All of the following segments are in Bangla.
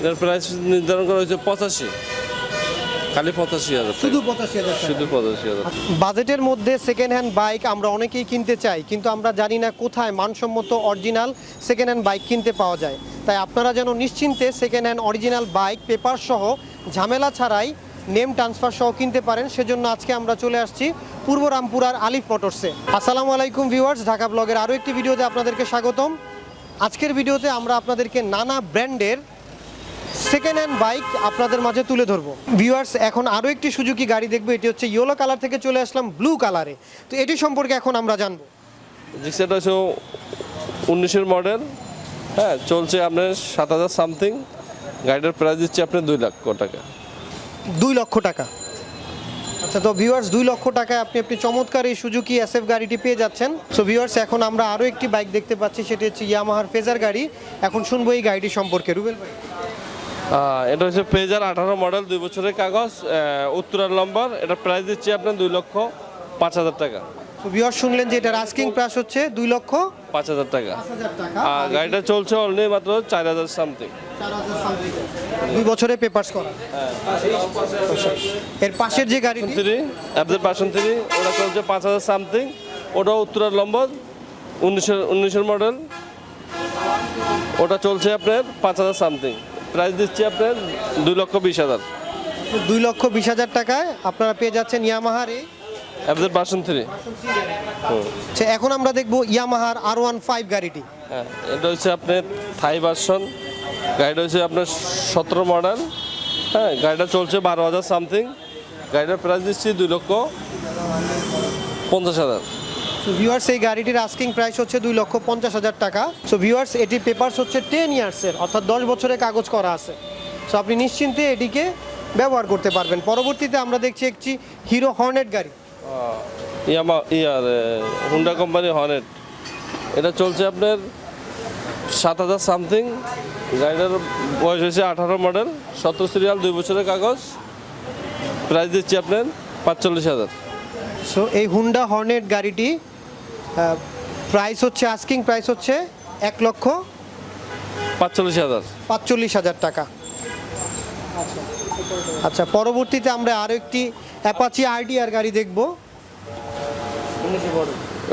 এটার প্রাইস নির্ধারণ করা হয়েছে পঁচাশি। খালি পঁচাশি হাজার শুধু পঁচাশি হাজার শুধু পঁচাশি হাজার বাজেটের মধ্যে সেকেন্ড হ্যান্ড বাইক আমরা অনেকেই কিনতে চাই কিন্তু আমরা জানি না কোথায় মানসম্মত অরিজিনাল সেকেন্ড হ্যান্ড বাইক কিনতে পাওয়া যায়। তাই আপনারা যেন নিশ্চিন্তে second hand original bike paper সহ ঝামেলা ছাড়াই নেম ট্রান্সফার সহ কিনতে পারেন। সেজন্য আজকে আমরা চলে আসছি পূর্ব রামপুরার আলিফ মোটরসে আসসালামু আলাইকুম ভিউয়ার্স ঢাকা ব্লগের আরও একটি ভিডিওতে আপনাদেরকে স্বাগতম। আজকের ভিডিওতে আমরা আপনাদেরকে নানা ব্র্যান্ডের সেকেন্ড হ্যান্ড বাইক আপনাদের মাঝে তুলে ধরবো। ভিউয়ার্স এখন আরও একটি সুজুকি গাড়ি দেখব এটি হচ্ছে ইয়েলো কালার থেকে চলে আসলাম ব্লু কালারে তো এটি সম্পর্কে এখন আমরা জানব। রিক্সাটা হচ্ছে উনিশের মডেল হ্যাঁ চলছে আপনার সাত হাজার সামথিং গাড়িটার প্রাইস দিচ্ছে আপনি দুই লক্ষ টাকা। দুই লক্ষ টাকা। আচ্ছা তো ভিউয়ার্স দুই লক্ষ টাকায় আপনি আপনি চমৎকার এই সুজুকি এসএফ গাড়িটি পেয়ে যাচ্ছেন। সো ভিউয়ার্স এখন আমরা আরও একটি বাইক দেখতে পাচ্ছি সেটি হচ্ছে ইয়ামাহার ফেজার গাড়ি। এখন শুনব এই গাড়িটি সম্পর্কে। রুবেল ভাই। এটা হচ্ছে পেজার আঠারো মডেল দুই বছরের কাগজ উত্তরার নম্বর এটা প্রাইস দিচ্ছে আপনার দুই লক্ষ পাঁচ হাজার টাকা। ভিউয়ার্স শুনলেন যে এটার আস্কিং প্রাইস হচ্ছে দুই লক্ষ পাঁচ হাজার টাকা। আর গাড়িটা চলছে অনলি মাত্র চার হাজার সামথিং দুই বছরে পেপার্স করা। আচ্ছা। এর পাশের যে গাড়িটি থ্রি অ্যাপদের পার্সন থ্রি ওটা চলছে পাঁচ হাজার সামথিং ওটা উত্তরার নম্বর উনিশের উনিশের মডেল ওটা চলছে আপনার পাঁচ হাজার সামথিং প্রাইস দিচ্ছি আপনার দুই লক্ষ বিশ হাজার। দুই লক্ষ বিশ হাজার টাকায় আপনারা পেয়ে যাচ্ছেন ইয়ামাহার এই অ্যাপদের পার্সন থ্রি আচ্ছা, এখন আমরা দেখব ইয়ামাহার আর ওয়ান ফাইভ গাড়িটি। হ্যাঁ এটা হচ্ছে আপনার থাই ভার্সন গাড়িটা হচ্ছে আপনার সতেরো মডেল হ্যাঁ গাড়িটা চলছে বারো হাজার সামথিং গাড়িটার প্রাইস দিচ্ছি দুই লক্ষ পঞ্চাশ হাজার। সো ভিউয়ার্স এই গাড়িটির আস্কিং প্রাইস হচ্ছে দুই লক্ষ পঞ্চাশ হাজার টাকা। সো ভিউয়ার্স এটি পেপার্স হচ্ছে টেন ইয়ার্সের অর্থাৎ দশ বছরের কাগজ করা আছে। সো আপনি নিশ্চিন্তে এটিকে ব্যবহার করতে পারবেন। পরবর্তীতে আমরা দেখছি একটি হিরো হর্নেট গাড়ি। ইয়ামা ইয়ার হুন্ডা কোম্পানি হর্নেট। এটা চলছে আপনার সাত হাজার সামথিং গাড়িটার বয়স হয়েছে আঠারো মডেল সতেরো সিরিয়াল দুই বছরের কাগজ। প্রাইস দিচ্ছি আপনার পাঁচচল্লিশ হাজার। সো এই হুন্ডা হর্নেট গাড়িটি প্রাইস হচ্ছে আস্কিং প্রাইস হচ্ছে এক লক্ষ পাঁচচল্লিশ হাজার। পাঁচচল্লিশ হাজার টাকা। আচ্ছা পরবর্তীতে আমরা আরও একটি অ্যাপাচি আরটিআর গাড়ি দেখব।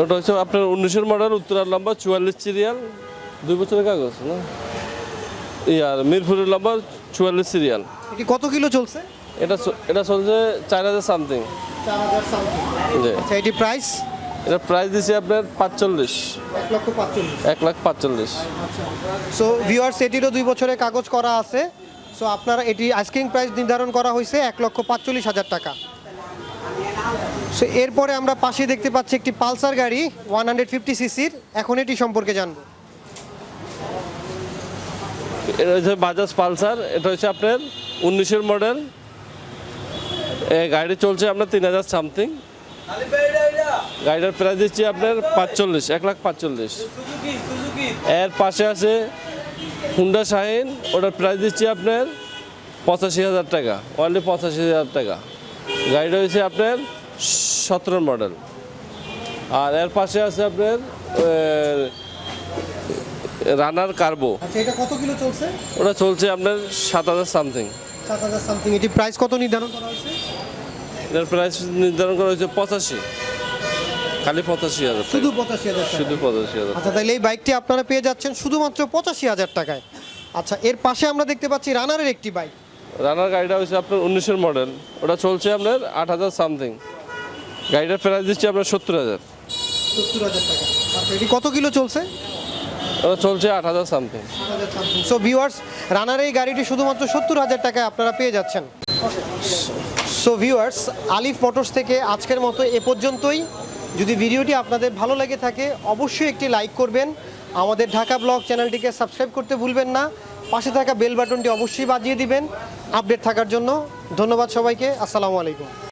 ওটা হচ্ছে আপনার উনিশের মডেল উত্তরার লম্বা চুয়াল্লিশ সিরিয়াল দুই বছরের কাগজ না? ইয়ার মিরপুরের লম্বা চুয়াল্লিশ সিরিয়াল এটি কত কিলো চলছে? এটা এটা চলছে চার হাজার সামথিং জি। আচ্ছা এটি প্রাইস এটা প্রাইস দিচ্ছে আপনার পাঁচচল্লিশ। এক লক্ষ পাঁচচল্লিশ। এক লাখ পাঁচচল্লিশ। সো ভিউয়ার্স এটিরও দুই বছরের কাগজ করা আছে। সো আপনারা এটি আইসক্রিম প্রাইস নির্ধারণ করা হয়েছে এক লক্ষ পাঁচচল্লিশ হাজার টাকা। সো এরপরে আমরা পাশে দেখতে পাচ্ছি একটি পালসার গাড়ি ওয়ান হান্ড্রেড ফিফটি সিসির এখন এটি সম্পর্কে জানব। এটা হচ্ছে বাজাজ পালসার এটা হচ্ছে আপনার উনিশের মডেল এই গাড়ি চলছে আপনার তিন হাজার সামথিং গাড়িটার প্রাইস দিচ্ছি আপনার পাঁচচল্লিশ এক লাখ পাঁচচল্লিশ। এর পাশে আছে হুন্ডা শাহিন ওটার প্রাইস দিচ্ছি আপনার পঁচাশি হাজার টাকা অনলি পঁচাশি হাজার টাকা। গাড়িটা হচ্ছে আপনার সতেরো মডেল আর এর পাশে আছে আপনার রানার কার্বো আচ্ছা এটা কত কিলো চলছে? ওটা চলছে আপনার সাত হাজার সামথিং সাত হাজার সামথিং এটি প্রাইস কত নির্ধারণ করা হয়েছে? এটার প্রাইস নির্ধারণ করা হয়েছে পঁচাশি। খালি পঁচাশি হাজার শুধু পঁচাশি হাজার শুধু পঁচাশি হাজার আচ্ছা তাহলে এই বাইকটি আপনারা পেয়ে যাচ্ছেন শুধুমাত্র পঁচাশি হাজার টাকায়। আচ্ছা এর পাশে আমরা দেখতে পাচ্ছি রানারের একটি বাইক। রানার গাড়িটা হচ্ছে আপনার উনিশের মডেল। ওটা চলছে আপনার আট হাজার সামথিং। গাড়িটার প্রাইস দিচ্ছে আপনার সত্তর হাজার। সত্তর হাজার টাকা। আচ্ছা এটি কত কিলো চলছে? ওটা চলছে আট হাজার সামথিং। সো ভিউয়ার্স রানার এই গাড়িটি শুধুমাত্র সত্তর হাজার টাকায় আপনারা পেয়ে যাচ্ছেন। সো ভিউয়ার্স আলিফ মোটরস থেকে আজকের মতো এ পর্যন্তই। যদি ভিডিওটি আপনাদের ভালো লেগে থাকে, অবশ্যই একটি লাইক করবেন। আমাদের ঢাকা ব্লগ চ্যানেলটিকে সাবস্ক্রাইব করতে ভুলবেন না। পাশে থাকা বেল বাটনটি অবশ্যই বাজিয়ে দিবেন। আপডেট থাকার জন্য ধন্যবাদ সবাইকে। আসসালামু আলাইকুম।